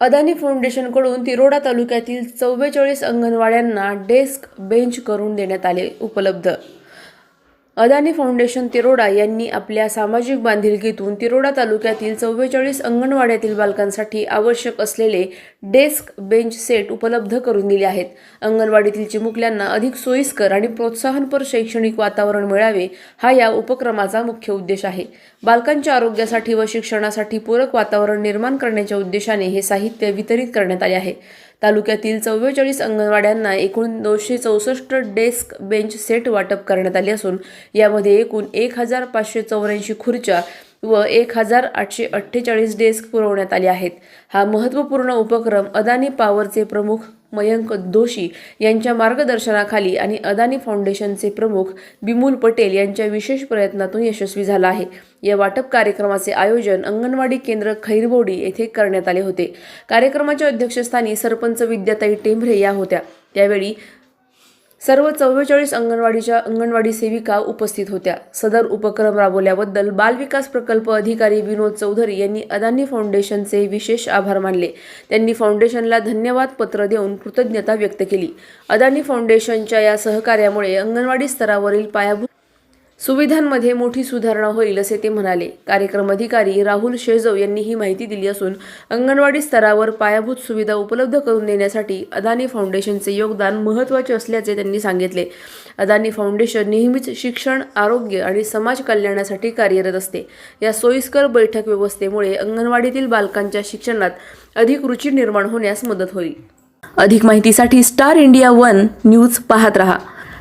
अदानी फाउंडेशनकडून तिरोडा तालुक्यातील चव्वेचाळीस अंगणवाड्यांना desk bench करून देण्यात आले उपलब्ध. अदानी फाउंडेशन तिरोडा यांनी आपल्या सामाजिक बांधिलकीतून तिरोडा तालुक्यातील चव्वेचाळीस अंगणवाड्यातील बालकांसाठी आवश्यक असलेले डेस्क बेंच सेट उपलब्ध करून दिले आहेत. अंगणवाडीतील चिमुकल्यांना अधिक सोयीस्कर आणि प्रोत्साहनपर शैक्षणिक वातावरण मिळावे हा या उपक्रमाचा मुख्य उद्देश आहे. बालकांच्या आरोग्यासाठी व शिक्षणासाठी पूरक वातावरण निर्माण करण्याच्या उद्देशाने हे साहित्य वितरित करण्यात आले आहे. तालुक्यातील चव्वेचाळीस अंगणवाड्यांना एकूण दोनशे चौसष्ट डेस्क बेंच सेट वाटप करण्यात आले असून यामध्ये एकूण एक हजार पाचशे चौऱ्याऐंशी खुर्च्या व एक हजार आठशे अठ्ठेचाळीस डेस्क पुरवण्यात आले आहेत. हा महत्त्वपूर्ण उपक्रम अदानी पॉवरचे प्रमुख मयंक दोशी यांच्या मार्गदर्शनाखाली आणि अदानी फाउंडेशनचे प्रमुख बिमूल पटेल यांच्या विशेष प्रयत्नातून यशस्वी झाला आहे. या वाटप कार्यक्रमाचे आयोजन अंगणवाडी केंद्र खैरबोडी येथे करण्यात आले होते. कार्यक्रमाच्या अध्यक्षस्थानी सरपंच विद्याताई टेंभरे या होत्या. त्यावेळी सर्व चव्वेचाळीस अंगणवाडीच्या अंगणवाडी सेविका उपस्थित होत्या. सदर उपक्रम राबवल्याबद्दल बालविकास प्रकल्प अधिकारी विनोद चौधरी यांनी अदानी फाउंडेशनचे विशेष आभार मानले. त्यांनी फाउंडेशनला धन्यवाद पत्र देऊन कृतज्ञता व्यक्त केली. अदानी फाउंडेशनच्या या सहकार्यामुळे अंगणवाडी स्तरावरील पायाभूत सुविधांमध्ये मोठी सुधारणा होईल असे ते म्हणाले. कार्यक्रम अधिकारी राहुल शेजव यांनी ही माहिती दिली असून अंगणवाडी स्तरावर पायाभूत सुविधा उपलब्ध करून देण्यासाठी अदानी फाउंडेशनचे योगदान महत्त्वाचे असल्याचे त्यांनी सांगितले. अदानी फाउंडेशन नेहमीच शिक्षण आरोग्य आणि समाज कल्याणासाठी कार्यरत असते. या सोयीस्कर बैठक व्यवस्थेमुळे अंगणवाडीतील बालकांच्या शिक्षणात अधिक रुची निर्माण होण्यास मदत होईल. अधिक माहितीसाठी स्टार इंडिया वन न्यूज पाहत रहा.